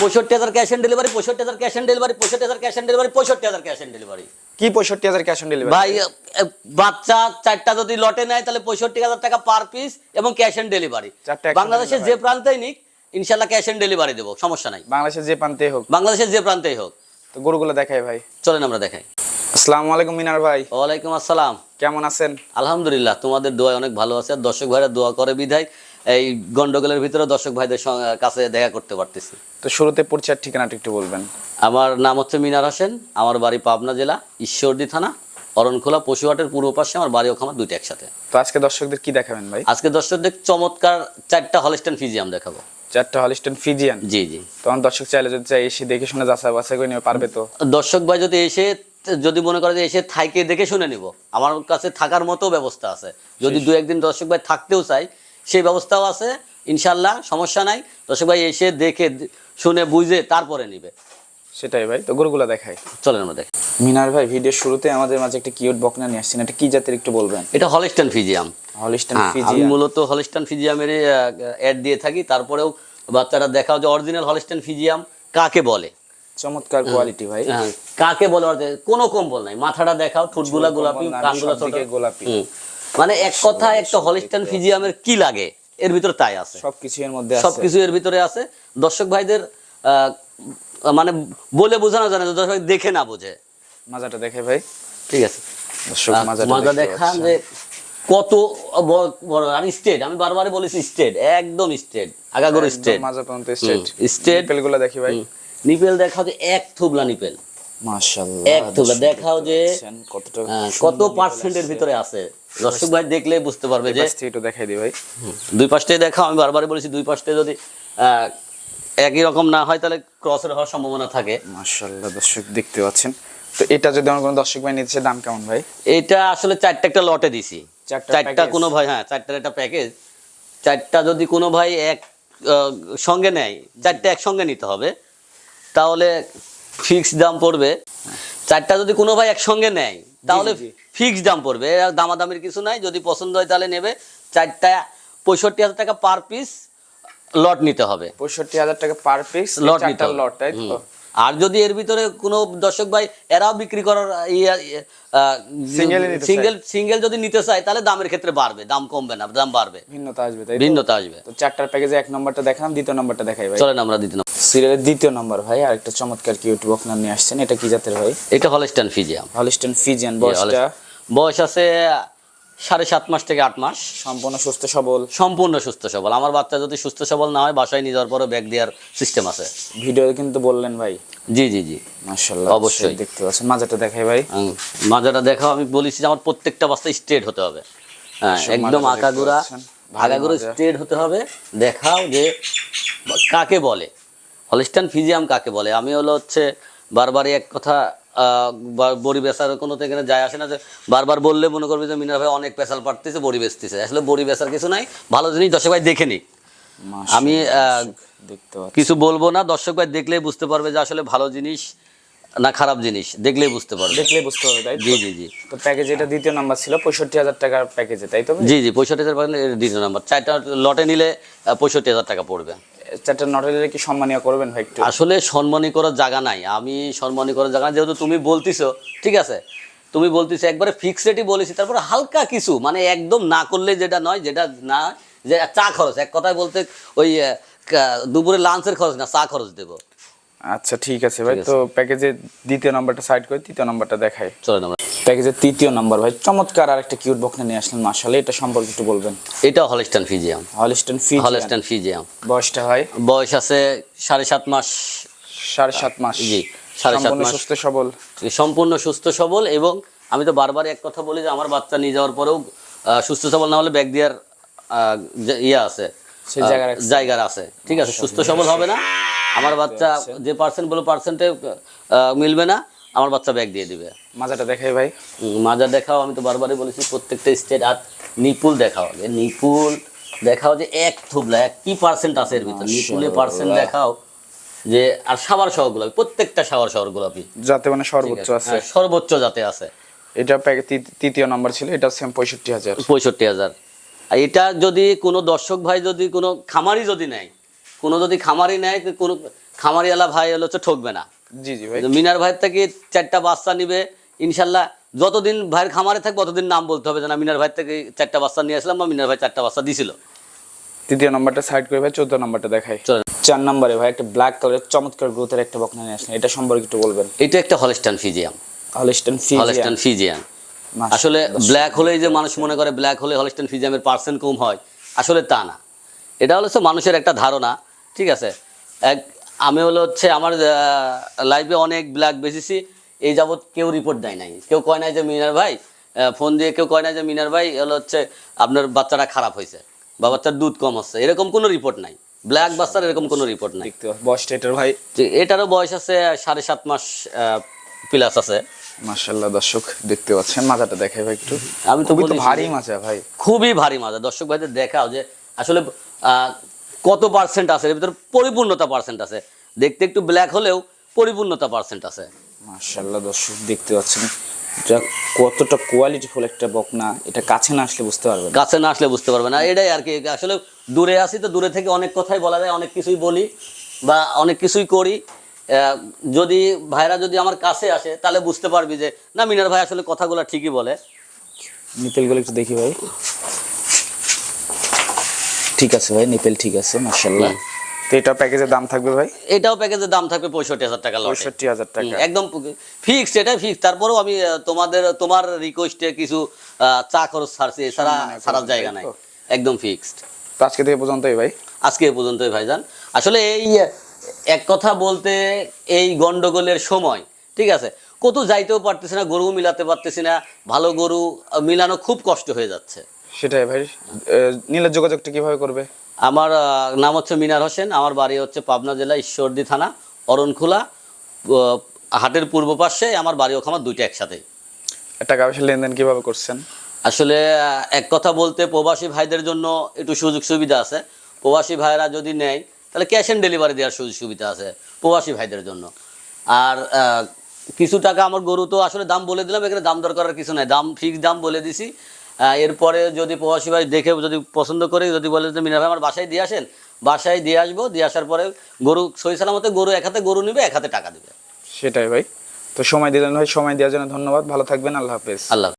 পঁয়ষট্টি হাজার cash on delivery পঁয়ষট্টি হাজার ক্যাশ অন ডেলিভারি পঁয়ষট্টি হাজার ক্যাশ অন ডেলিভারি পঁয়ষট্টি হাজার ক্যাশ অন ডেলিভারি কি পঁয়ষট্টি হাজার ক্যাশ অন ডেলিভারি ভাই বাচ্চা চারটা যদি লটে নেয় তাহলে পঁয়ষট্টি হাজার টাকা পার পিস এবং ক্যাশ অন ডেলিভারি বাংলাদেশের যে প্রান্তেই নিক ইনশাল্লাহ ক্যাশ অন ডেলিভারি দেবো সমস্যা নাই। বাংলাদেশের যে প্রান্তে হোক। বাংলাদেশের যে প্রান্তেই হোক। তো গরুগুলো দেখাই ভাই। চলেন আমরা দেখাই। আসসালামু আলাইকুম মিনার ভাই। ওয়ালাইকুম আসসালাম। কেমন আছেন? আলহামদুলিল্লাহ তোমাদের দোয়া অনেক ভালো আছে। আর দর্শক ভাইরা দোয়া করে বিধায় এই গন্ডগোলের ভিতরে দর্শক ভাইদের কাছে দেখা করতে পারতেছি। তো শুরুতে পরিচয় ঠিকানাটা একটু বলবেন। আমার নাম হচ্ছে মিনার হোসেন আমার বাড়ি পাবনা জেলা ঈশ্বরদী থানা অরণখোলা পশুহাটের পূর্ব পাশে আমার বাড়ি ওখানে দুইটা একসাথে। তো আজকে দর্শকদের কি দেখাবেন ভাই? আজকে দর্শকদের চমৎকার চারটা হলিস্টান ফিজিয়াম দেখাবো। চারটা হলিস্টন ফিজিয়ান জি জি। তখন দর্শক চাইলে যদি চাই এসে দেখে শুনে যাচাই বাছাই করে নিতে পারবে তো? দর্শক ভাই যদি এসে যদি মনে করে যে এসে থাইকে দেখে শুনে নিব। আমার কাছে থাকার মতো ব্যবস্থা আছে। যদি দু একদিন দর্শক ভাই থাকতেও চাই সেই ব্যবস্থাও আছে ইনশাল্লাহ সমস্যা নাই। দর্শক ভাই এসে দেখে শুনে বুঝে তারপরে নিবে। সেটাই ভাই তো গরুগুলো দেখাই। চলেন আমরা দেখি। মিনার ভাই ভিডিওর শুরুতে আমাদের মাঝে একটা কিউট বকনা নিয়ে আসছেন। এটা কি জাতের একটু বলবেন? এটা হলিস্টান ফিজিয়াম। হলিস্টন হ্যাঁ, আমি মূলত হলিস্টান ফিজিয়ামের অ্যাড দিয়ে থাকি। তারপরেও বাচ্চারা দেখাও যে অরিজিনাল হলিস্টান ফিজিয়াম কাকে বলে। চমৎকার কোয়ালিটি ভাই। হ্যাঁ, কাকে বলে কোনো কম্বল নাই। মাথাটা দেখাও ঠোঁটগুলা গোলাপি কানগুলা ছোট। গোলাপি। মানে এক কথা একটা হলিস্টান ফিজিয়ামের কি লাগে? এর ভিতরে তাই আছে। সবকিছু এর মধ্যে সবকিছু এর ভিতরে আছে। দর্শক ভাইদের মানে বলে বোঝানো যায় না দর্শক দেখে না বোঝে। মাজাটা দেখে ভাই। ঠিক আছে। দর্শক মজা দেখান যে কত বড় আর স্টেট আমি বারবারই বলেছি স্টেট একদম স্টেট আগাগোর একদম স্টেট। মাজা পর্যন্ত স্ট্রেট straight। গুলো দেখি ভাই। নিপেল দেখাও যে এক থুবলা নিপেল। মাশাআল্লাহ এক থুবলা দেখাও যে সুন্দর কত পার্সেন্টের ভিতরে আছে। দর্শক ভাই দেখলে বুঝতে পারবে যে একটু দেখাই দিই ভাই। দুই পাশটাই দেখা আমি বারবারই বলেছি দুই পাশটাই যদি একই রকম না হয় তাহলে ক্রসের হওয়ার সম্ভাবনা থাকে। মাশাআল্লাহ দর্শক দেখতে পাচ্ছেন। তো এটা যদি আমার কোনো দর্শক ভাই নিতে চায়, দাম কেমন ভাই? এটা আসলে চারটা একটা লটে দিছি। চারটা? কোনো ভাই হ্যাঁ চারটার একটা প্যাকেজ চারটা যদি কোনো ভাই এক সঙ্গে নেয় চারটা একসঙ্গে নিতে হবে তাহলে ফিক্সড দাম পড়বে। চারটা যদি কোনো ভাই একসঙ্গে নেয় তাহলে ফিক্সড দাম পড়বে। দামাদামির কিছু নাই। যদি পছন্দ হয় তাহলে নেবে। চারটা পঁয়ষট্টি হাজার টাকা পার পিস লট নিতে হবে। পঁয়ষট্টি হাজার টাকা পার পিস লট নিতে। লট তাই তো। আর যদি এর ভিতরে কোনো দর্শক ভাই এরাও বিক্রি করার Single ই নিতে সিঙ্গেল সিঙ্গেল যদি নিতে চায় তাহলে দামের ক্ষেত্রে বাড়বে দাম কমবে না দাম বাড়বে। ভিন্নতা আসবে তাই ভিন্নতা আসবে। তো চারটার প্যাকেজে এক নম্বরটা দেখালাম দ্বিতীয় নম্বরটা দেখাই ভাই। চলেন আমরা দিতে নাও। সিরিয়ালের দ্বিতীয় নম্বর ভাই আর একটা চমৎকার কিউট বকনা নিয়ে আসছেন এটা কি জাতের ভাই? এটা হলস্টান ফিজিয়াম হলিস্টন ফিজিয়ান বয়সটা? বয়স আছে সাড়ে সাত মাস থেকে আট মাস। সম্পূর্ণ সুস্থ সবল। সম্পূর্ণ সুস্থ সবল। আমার বাচ্চা যদি সুস্থ সবল না হয় বাসায় নিয়ে যাওয়ার পরে ব্যাগ দেওয়ার সিস্টেম আছে। ভিডিও কিন্তু বললেন ভাই। জি জি জি। মাশাআল্লাহ অবশ্যই। দেখতে পাচ্ছেন। মাজাটা দেখাই ভাই। মাজাটা দেখাও আমি বলেছি যে আমার প্রত্যেকটা বাচ্চা স্ট্রেট হতে হবে। হ্যাঁ একদম আকাগুড়া মাজা। স্ট্রেট হতে হবে। দেখাও যে কাকে বলে। হলিস্টান ফিজিয়াম কাকে বলে? আমি হলো হচ্ছে বারবারই এক কথা বড়ি বেচার কোনো তো এখানে যায় আসে না যে বারবার বললে মনে করবে যে মিনার ভাই অনেক পেশাল পাঠতেছে বড়ি বেচতেছে আসলে বড়ি বেচার কিছু নাই ভালো জিনিস দর্শক ভাই দেখে নিক। আমি কিছু বলব না দর্শক ভাই দেখলেই বুঝতে পারবে যে আসলে ভালো জিনিস না খারাপ জিনিস দেখলেই বুঝতে পারবে। দেখলে বুঝতে পারবে তাই জি জি জি। তো প্যাকেজ এটা দ্বিতীয় নাম্বার ছিল পঁয়ষট্টি হাজার টাকার প্যাকেজে তাই তো জি জি পঁয়ষট্টি হাজার দ্বিতীয় নাম্বার চারটা লটে নিলে পঁয়ষট্টি হাজার টাকা পড়বে। চারটা নটেলে কি সম্মানীয় করবেন ভাই একটু? আসলে সম্মানী করার জায়গা নাই। আমি সম্মানী করার জায়গা যেহেতু তুমি বলতিছো ঠিক আছে? তুমি বলতিছো একবারে ফিক্স রেটই বলেছি তারপরে হালকা কিছু মানে একদম না করলে যেটা নয় যেটা না যে চা খরচ এক কথায় বলতে ওই দুপুরে লাঞ্চের খরচ না চা খরচ দেবো। আচ্ছা ঠিক আছে ভাই। তো প্যাকেজে দ্বিতীয় নাম্বারটা সাইড করে তৃতীয় নাম্বারটা দেখাই। চলেন প্যাকেজের তৃতীয় নাম্বার ভাই চমৎকার আর একটা কিউট বকনা নিয়ে আসলেন মাশাআল্লাহ এটা সম্পর্কে একটু বলবেন। এটা হলিস্টান ফিজিয়াম হলিস্টন ফি হলিস্টান ফিজিয়াম বয়সটা হয় বয়স আছে সাড়ে সাত মাস। সাড়ে সাত মাস। জি, সাড়ে সাত মাস। সুস্থ সবল। সম্পূর্ণ সুস্থ সবল এবং আমি তো বারবার এক কথা বলি যে আমার বাচ্চা নিয়ে যাওয়ার পরেও সুস্থ সবল না হলে ব্যাগ দেওয়ার ইয়ে আছে সেই জায়গা আহ, জায়গা আছে। ঠিক আছে সুস্থ সবল হবে না। আমার বাচ্চা যে পার্সেন্ট বলে পার্সেন্টে মিলবে না। আমার বাচ্চা ব্যাগ দিয়ে দিবে। মাজাটা দেখাই ভাই। মাজা দেখাও আমি তো বারবারই বলেছি প্রত্যেকটা স্টেট আর নিপুল দেখাও। আগে নিপুল দেখাও যে এক থুবলা এক কি পার্সেন্ট আছে এর ভিতরে? নিপুলে পার্সেন্ট দেখাও যে আর সাবার শহর গোলাপি প্রত্যেকটা সাবার শহর গোলাপি যাতে মানে সর্বোচ্চ আছে। হ্যাঁ, সর্বোচ্চ যাতে আছে। এটা তৃতীয় নাম্বার ছিল এটা সেম পঁয়ষট্টি হাজার। পঁয়ষট্টি হাজার। আর এটা যদি কোনো দর্শক ভাই যদি কোনো খামারি যদি নেয় কোনো যদি খামারি নেয় কোনো খামারিওয়ালা ভাই হলো হচ্ছে ঠকবে না। জি জি ভাই। মিনার ভাইয়ের থেকে চারটা বাচ্চা নিবে ইনশাল্লাহ যতদিন ভাইয়ের খামারে থাকবে ততদিন নাম বলতে হবে যে না মিনার ভাই থেকে চারটা বাচ্চা নিয়ে আসলাম বা মিনার ভাই চারটা বাচ্চা দিছিল। তৃতীয় নাম্বারটা সাইড করে ভাই চোদ্দ নাম্বারটা দেখাই। চার নাম্বারে ভাই একটা ব্ল্যাক কালারের চমৎকার গ্রোথের একটা বকনা নিয়ে আসলেন এটা সম্পর্কে একটু বলবেন। এটা একটা হলস্টান ফিজিয়াম হলিস্টন হলস্টান ফিজিয়াম আসলে ব্ল্যাক হলেই যে মানুষ মনে করে ব্ল্যাক হলে হলস্টান ফিজিয়ামের পার্সেন্ট কম হয় আসলে তা না। এটা হলো মানুষের একটা ধারণা ঠিক আছে? এক আমি হলো হচ্ছে আমার লাইফে অনেক ব্ল্যাক বেশিছি এই যাবৎ কেউ রিপোর্ট দেয় নাই। কেউ কয় নাই যে মিনার ভাই ফোন দিয়ে কেউ কয় নাই যে মিনার ভাই হলো হচ্ছে আপনার বাচ্চাটা খারাপ হয়েছে বা বাচ্চার দুধ কম হচ্ছে এরকম কোনো রিপোর্ট নাই। ব্ল্যাক বাচ্চার এরকম কোনো রিপোর্ট নাই। বয়সটা এটার ভাই? এটারও বয়স আছে সাড়ে সাত মাস প্লাস আছে। মাশাল্লাহ দর্শক দেখতে পাচ্ছেন। মাজাটা দেখাই ভাই একটু। আমি তো ভারী মাজা ভাই। খুবই ভারী মাজা। দর্শক ভাইদের দেখাও যে আসলে আহ, কত পার্সেন্ট আছে? এর ভিতরে পরিপূর্ণতা পার্সেন্ট আছে। দেখতে একটু ব্ল্যাক হলেও পরিপূর্ণতা পার্সেন্ট আছে। মাশাল্লাহ দর্শক দেখতে পাচ্ছেন? এটা কতটা কোয়ালিটিফুল একটা বকনা এটা কাছে না আসলে বুঝতে পারবেন কাছে না আসলে বুঝতে পারবে না। এটাই আর কি আসলে দূরে আসি তো দূরে থেকে অনেক কথাই বলা যায় অনেক কিছুই বলি বা অনেক কিছুই করি। যদি ভাইরা যদি আমার কাছে আসে তাহলে বুঝতে পারবি যে না মিনার ভাই আসলে কথাগুলো ঠিকই বলে। নিপেলগুলো একটু দেখি ভাই। ঠিক আছে ভাই নিপেল ঠিক আছে মাশাল্লাহ তো এটা প্যাকেজের দাম থাকবে ভাই? এটাও প্যাকেজের দাম থাকবে পঁয়ষট্টি হাজার টাকা পঁয়ষট্টি হাজার টাকা। একদম ফিক্সড এটা ফিক্সড তারপরেও আমি তোমাদের তোমার রিকোয়েস্টে কিছু চা খরচ ছাড়ছি এছাড়া ছাড়ার জায়গা নাই। একদম ফিক্সড তো আজকে থেকে পর্যন্তই ভাই। আজকে এ পর্যন্তই ভাইজান আসলে এই এক কথা বলতে এই গন্ডগোলের সময় ঠিক আছে? কত যাইতেও পারতেছি না গরু মিলাতে পারতেছি না। ভালো গরু মিলানো খুব কষ্ট হয়ে যাচ্ছে। সেটাই ভাই। নীলের যোগাযোগটা কীভাবে করবে? আমার নাম হচ্ছে মিনার হোসেন আমার বাড়ি হচ্ছে পাবনা জেলা ঈশ্বরদী থানা অরণখোলা। হাটের পূর্ব পাশে আমার বাড়ি ওখানে দুইটা একসাথে। টাকা পয়সা লেনদেন কীভাবে করছেন? আসলে এক কথা বলতে প্রবাসী ভাইদের জন্য একটু সুযোগ সুবিধা আছে। প্রবাসী ভাইরা যদি নেয় তাহলে ক্যাশ অন ডেলিভারি দেওয়ার সুযোগ সুবিধা আছে প্রবাসী ভাইদের জন্য। আর কিছু টাকা আমার গরু তো আসলে দাম বলে দিলাম এখানে দাম দর করার কিছু নাই। দাম ফিক্স দাম বলে দিছি। এরপরে যদি প্রবাসী ভাই দেখে যদি পছন্দ করে যদি বলে যে মিনা ভাই আমার বাসায় দিয়ে আসেন। বাসায় দিয়ে আসব দিয়ে আসার পরে গরু সই সালামতে গরু এক হাতে গরু নিবে এক হাতে টাকা দেবে। সেটাই ভাই। তো সময় দিলেন ভাই সময় দেওয়ার জন্য ধন্যবাদ। ভালো থাকবেন আল্লাহ হাফেজ। আল্লাহ